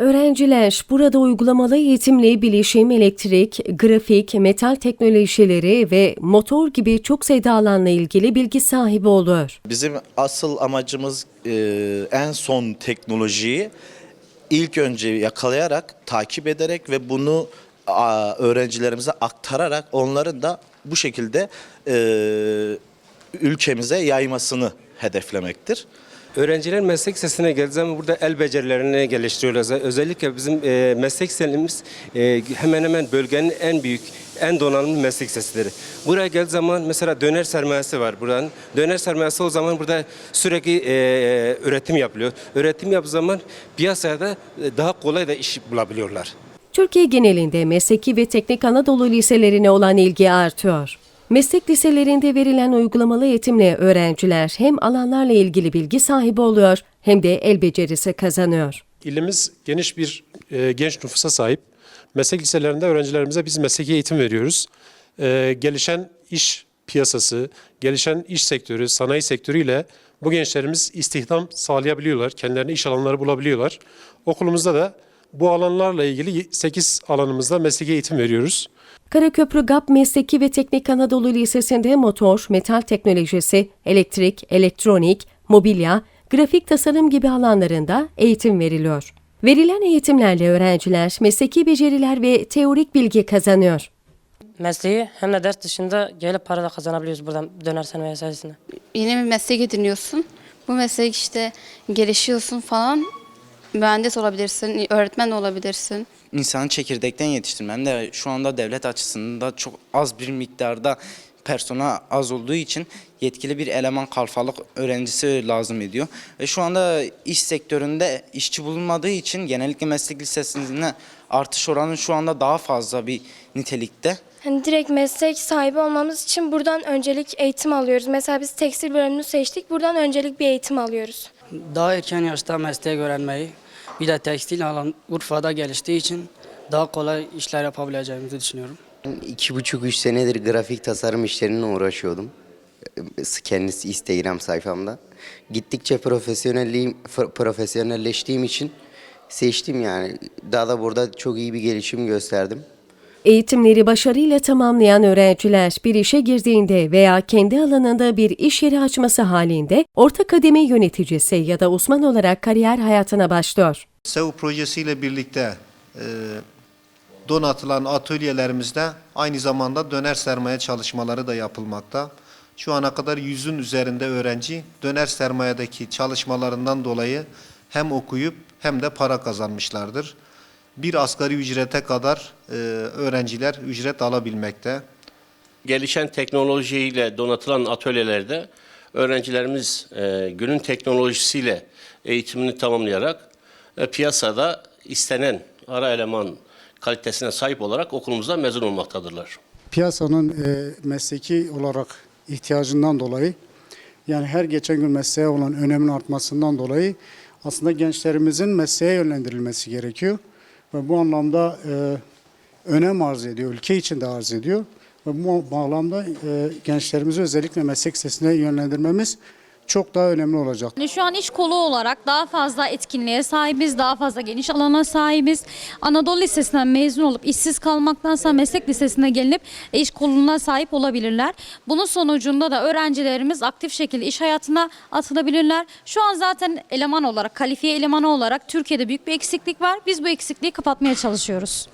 Öğrenciler burada uygulamalı eğitimle bilişim, elektrik, grafik, metal teknolojileri ve motor gibi çok sayıda alanla ilgili bilgi sahibi oluyor. Bizim asıl amacımız e, en son teknolojiyi ilk önce yakalayarak, takip ederek ve bunu a, öğrencilerimize aktararak onların da bu şekilde e, ülkemize yaymasını hedeflemektir. Öğrenciler meslek lisesine geldiği zaman burada el becerilerini geliştiriyorlar. Özellikle bizim e, meslek lisemiz e, hemen hemen bölgenin en büyük, en donanımlı meslek lisesidir. Buraya geldiği zaman mesela döner sermayesi var buranın. Döner sermayesi o zaman burada sürekli e, üretim yapılıyor. Üretim yaptığı zaman piyasaya da e, daha kolay da iş bulabiliyorlar. Türkiye genelinde mesleki ve teknik Anadolu liselerine olan ilgi artıyor. Meslek liselerinde verilen uygulamalı eğitimle öğrenciler hem alanlarla ilgili bilgi sahibi oluyor hem de el becerisi kazanıyor. İlimiz geniş bir e, genç nüfusa sahip. Meslek liselerinde öğrencilerimize biz mesleki eğitim veriyoruz. E, gelişen iş piyasası, gelişen iş sektörü, sanayi sektörüyle bu gençlerimiz istihdam sağlayabiliyorlar. Kendilerine iş alanları bulabiliyorlar. Okulumuzda da bu alanlarla ilgili 8 alanımızda mesleki eğitim veriyoruz. Karaköprü GAP Mesleki ve Teknik Anadolu Lisesi'nde motor, metal teknolojisi, elektrik, elektronik, mobilya, grafik tasarım gibi alanlarında eğitim veriliyor. Verilen eğitimlerle öğrenciler mesleki beceriler ve teorik bilgi kazanıyor. mesleği hem de ders dışında gelip para da kazanabiliyoruz buradan döner sanayi sayesinde. yeni bir meslek ediniyorsun. Bu meslek işte gelişiyorsun falan. Mühendis olabilirsin, öğretmen de olabilirsin. insanı çekirdekten yetiştirmem de şu anda devlet açısından çok az bir miktarda personel az olduğu için yetkili bir eleman kalfalık öğrencisi lazım ediyor. Ve şu anda iş sektöründe işçi bulunmadığı için genellikle meslek lisesinde artış oranı şu anda daha fazla bir nitelikte. Hani direkt meslek sahibi olmamız için buradan öncelik eğitim alıyoruz. Mesela biz tekstil bölümünü seçtik. Buradan öncelik bir eğitim alıyoruz. Daha erken yaşta mesleği öğrenmeyi, bir de tekstil alan Urfa'da geliştiği için daha kolay işler yapabileceğimizi düşünüyorum. İki buçuk üç senedir grafik tasarım işlerine uğraşıyordum. Kendisi Instagram sayfamda. Gittikçe profesyonelliğim, profesyonelleştiğim için seçtim yani. Daha da burada çok iyi bir gelişim gösterdim. Eğitimleri başarıyla tamamlayan öğrenciler bir işe girdiğinde veya kendi alanında bir iş yeri açması halinde orta kademe yöneticisi ya da uzman olarak kariyer hayatına başlıyor. SEO projesiyle birlikte e, donatılan atölyelerimizde aynı zamanda döner sermaye çalışmaları da yapılmakta. Şu ana kadar yüzün üzerinde öğrenci döner sermayedeki çalışmalarından dolayı hem okuyup hem de para kazanmışlardır. Bir asgari ücrete kadar e, öğrenciler ücret alabilmekte. gelişen teknolojiyle donatılan atölyelerde öğrencilerimiz e, günün teknolojisiyle eğitimini tamamlayarak e, piyasada istenen ara eleman kalitesine sahip olarak okulumuzdan mezun olmaktadırlar. piyasanın e, mesleki olarak ihtiyacından dolayı yani her geçen gün mesleğe olan önemin artmasından dolayı aslında gençlerimizin mesleğe yönlendirilmesi gerekiyor. Ve bu anlamda e, önem arz ediyor, ülke için de arz ediyor. Ve bu bağlamda e, gençlerimizi özellikle meslek sesine yönlendirmemiz çok daha önemli olacak. Yani Şu an iş kolu olarak daha fazla etkinliğe sahibiz, daha fazla geniş alana sahibiz. Anadolu Lisesi'nden mezun olup işsiz kalmaktansa meslek lisesine gelinip iş koluna sahip olabilirler. Bunun sonucunda da öğrencilerimiz aktif şekilde iş hayatına atılabilirler. Şu an zaten eleman olarak, kalifiye elemanı olarak Türkiye'de büyük bir eksiklik var. Biz bu eksikliği kapatmaya çalışıyoruz.